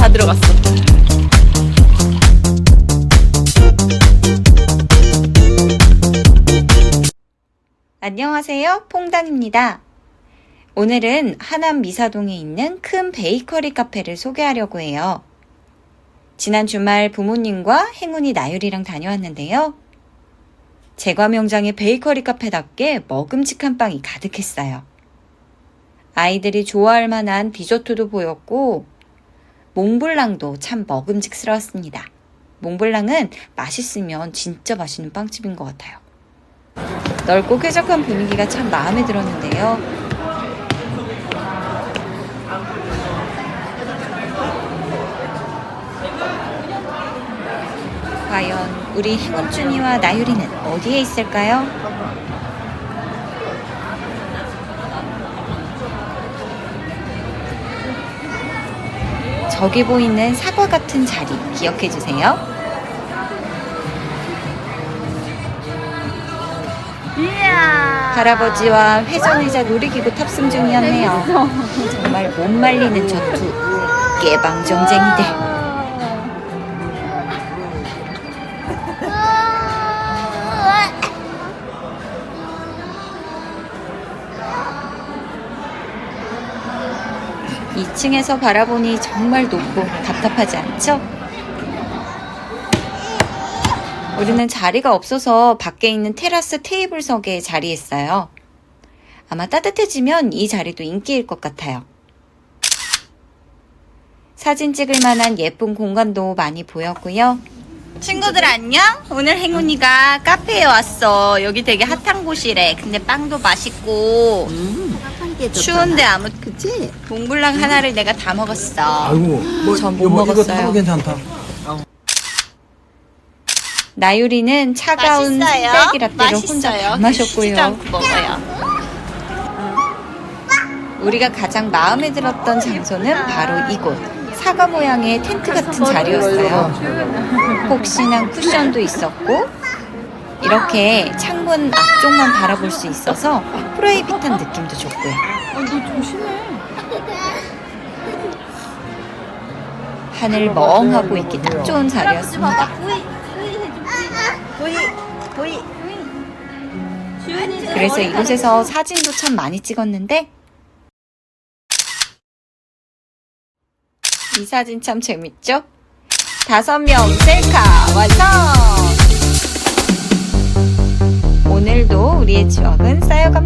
다 들어갔어. 안녕하세요. 퐁당입니다. 오늘은 하남 미사동에 있는 큰 베이커리 카페를 소개하려고 해요. 지난 주말 부모님과 행운이 나율이랑 다녀왔는데요. 제과 명장의 베이커리 카페답게 먹음직한 빵이 가득했어요. 아이들이 좋아할 만한 디저트도 보였고, 몽블랑도 참 먹음직스러웠습니다. 몽블랑은 맛있으면 진짜 맛있는 빵집인 것 같아요. 넓고 쾌적한 분위기가 참 마음에 들었는데요. 과연 우리 행운준이와 나유리는 어디에 있을까요? 저기 보이는 사과 같은 자리 기억해 주세요. 할아버지와 회전의자 놀이기구 탑승 중이었네요. 정말 못 말리는 저두 깨방정쟁이들. 이층에서 바라보니 정말 높고 답답하지 않죠? 우리는 자리가 없어서 밖에 있는 테라스 테이블석에 자리했어요. 아마 따뜻해지면 이 자리도 인기일 것 같아요. 사진 찍을 만한 예쁜 공간도 많이 보였고요. 친구들 안녕? 오늘 행운이가 카페에 왔어. 여기 되게 핫한 곳이래. 근데 빵도 맛있고 추운데 아무 그치? 몽블랑 하나를 내가 다 먹었어. 아이고, 뭐, 전못 여보, 이거 먹었어요. 타도 괜찮다. 나유리는 차가운 딸기 라떼를 혼자 다 마셨고요. 먹어요. 우리가 가장 마음에 들었던 장소는 바로 이곳. 사과 모양의 텐트 같은 자리였어요. 폭신한 쿠션도 있었고, 이렇게 창문 앞쪽만 바라볼 수 있어서 프라이빗한 느낌도 좋고요. 너 조심해. 하늘 멍하고 있기 딱 좋은 자리였습니다. 그래서 이곳에서 사진도 참 많이 찍었는데, 이 사진 참 재밌죠? 다섯 명 셀카 완성! 우리의 추억은 쌓여갑니다.